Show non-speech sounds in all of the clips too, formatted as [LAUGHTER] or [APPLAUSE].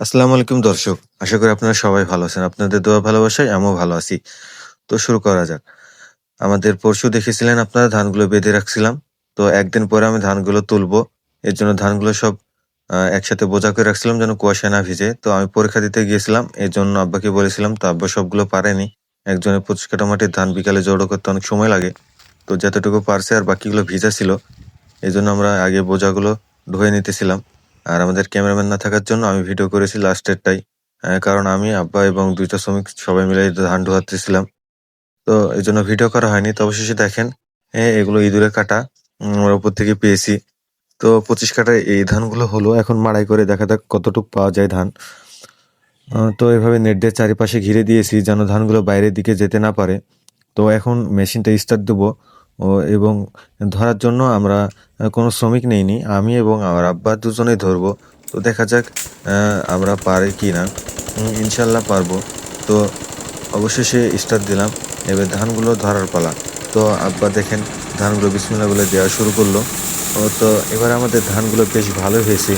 আসসালামু আলাইকুম দর্শক, আশা করি আপনারা সবাই ভালো আছেন। আপনাদের দোয়া ভালোবাসায় আমিও ভালো আছি। তো শুরু করা যাক। আমাদের পরশু দেখেছিলেন আপনারা, ধানগুলো বেঁধে রাখছিলাম। তো একদিন পরে আমি ধানগুলো তুলবো। এর জন্য ধানগুলো সব একসাথে বোঝা করে রাখছিলাম যেন কুয়াশা না ভিজে। তো আমি পরীক্ষা দিতে গিয়েছিলাম, এর জন্য আব্বাকে বলেছিলাম, তো আব্বা সবগুলো পারেনি। একজনের পঁচিশ কাটা মাটির ধান বিকালে জড়ো করতে অনেক সময় লাগে। তো যতটুকু পারছে আর বাকিগুলো ভিজা ছিল এই জন্য আমরা আগে বোঝাগুলো ধুয়ে নিতেছিলাম। আর আমাদের ক্যামেরাম্যান না থাকার জন্য আমি ভিডিও করেছি লাস্টেরটাই কারণ আমি আব্বা এবং দুইটা শ্রমিক সবাই মিলে ধান ধোয়াতেছিলাম তো এই জন্য ভিডিও করা হয়নি। তো অবশেষে দেখেন এ, এগুলো ইঁদুরে কাটা আমরা উপর থেকে পেয়েছি। তো পঁচিশ কাটার এই ধানগুলো হলো। এখন মাড়াই করে দেখা যাক কতটুক পাওয়া যায় ধান। তো এভাবে নেট দিয়ে চারিপাশে ঘিরে দিয়েছি যেন ধানগুলো বাইরের দিকে যেতে না পারে। তো এখন মেশিনটা স্টার্ট দেবো। ও এবং ধরার জন্য আমরা কোনো শ্রমিক নেইনি। আমি এবং আমার আব্বা দুজনেই ধরবো। তো দেখা যাক আমরা পারি কি না ইনশাল্লাহ পারব। তো অবশেষে স্টার্ট দিলাম। এবার ধানগুলো ধরার পালা। তো আব্বা দেখেন, ধানগুলো বিসমিল্লা বলে দেওয়া শুরু করল। ও, তো এবার আমাদের ধানগুলো বেশ ভালো হয়েছে।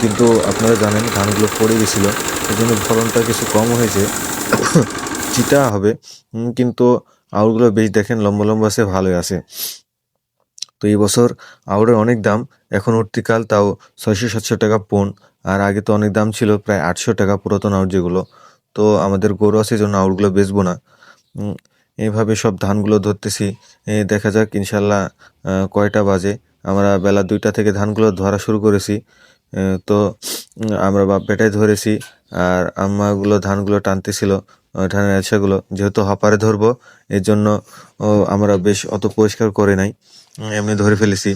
কিন্তু আপনারা জানেন, ধানগুলো পড়ে গেছিল। এই জন্য ফলনটা কিছু কম হয়েছে। [COUGHS] চিটা হবে। কিন্তু আউলগুলো বেশ দেখেন লম্বা লম্বা আছে, ভালোই আছে। তো এই বছর আউরের অনেক দাম, এখন উঠতিকাল তাও ছয়শো সাতশো টাকা পণ আর আগে তো অনেক দাম ছিল প্রায় আটশো টাকা পুরাতন আউট যেগুলো। তো আমাদের গরু আছে জন্য আউটগুলো বেচবো না। এইভাবে সব ধানগুলো ধরতেছি দেখা যাক, ইনশাল্লাহ কয়টা বাজে। আমরা বেলা দুইটা থেকে ধানগুলো ধরা শুরু করেছি তো আমরা বাপ বেটাই ধরেছি, আর আম্মাগুলো ধানগুলো টানতেছিল। ধানের আলসাগুলো যেহেতু হপারে ধরবো এর জন্য আমরা বেশ অত পরিষ্কার করে নাই। এমনি ধরে ফেলেছি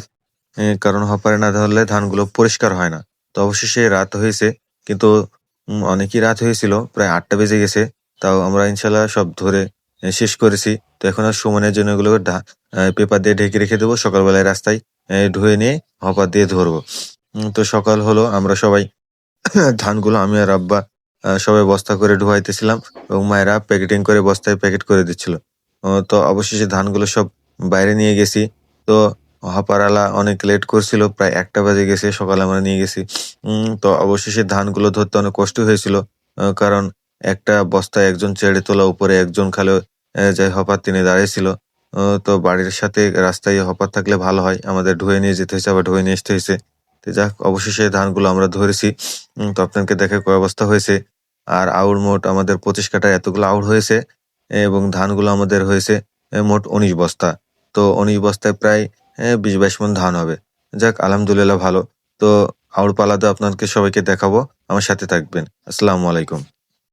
কারণ হপারে না ধরলে ধানগুলো পরিষ্কার হয় না। তো অবশেষে রাত হয়েছে, কিন্তু অনেকই রাত হয়েছিল, প্রায় আটটা বেজে গেছে। তাও আমরা ইনশাল্লাহ সব ধরে শেষ করেছি। তো এখন আর সুমনের জন্য এগুলো পেপার দিয়ে ঢেকে রেখে দেবো, সকালবেলায় রাস্তায় ধুয়ে নিয়ে হপার দিয়ে ধরবো। তো সকাল হলো, আমরা সবাই, ধানগুলো আমি আর আব্বা সবাই বস্তা করে ঢুয়াইতেছিলাম এবং মায়েরা প্যাকেটিং করে বস্তায় প্যাকেট করে দিচ্ছিল। তো অবশেষে ধানগুলো সব বাইরে নিয়ে গেছি। তো হাপারালা অনেক লেট করছিল, প্রায় একটা বাজে গেছে, সকালে আমরা নিয়ে গেছি। তো অবশেষে ধানগুলো ধরতে অনেক কষ্ট হয়েছিল কারণ একটা বস্তায় একজন চেড়ে তোলা, উপরে একজন খালে যাই হপার তিনি দাঁড়িয়েছিল তো বাড়ির সাথে রাস্তায় হপার থাকলে ভালো হয়, আমাদের ধুয়ে নিয়ে যেতে হয়েছে, আবার ধুয়ে নিয়ে আসতে হয়েছে। তো যাক, অবশেষে ধানগুলো আমরা ধরেছি। তো আপনাকে দেখে কয় অবস্থা হয়েছে। আর আউর মোট আমাদের পঁচিশ কাটায় এতগুলো আউর হয়েছে এবং ধানগুলো আমাদের হয়েছে মোট উনিশ বস্তা। তো উনিশ বস্তায় প্রায় বিশ বাইশ মন ধান হবে। যাক, আলহামদুলিল্লাহ ভালো। তো আউর পালাদা আপনাকে সবাইকে দেখাবো। আমার সাথে থাকবেন। আসসালামু আলাইকুম।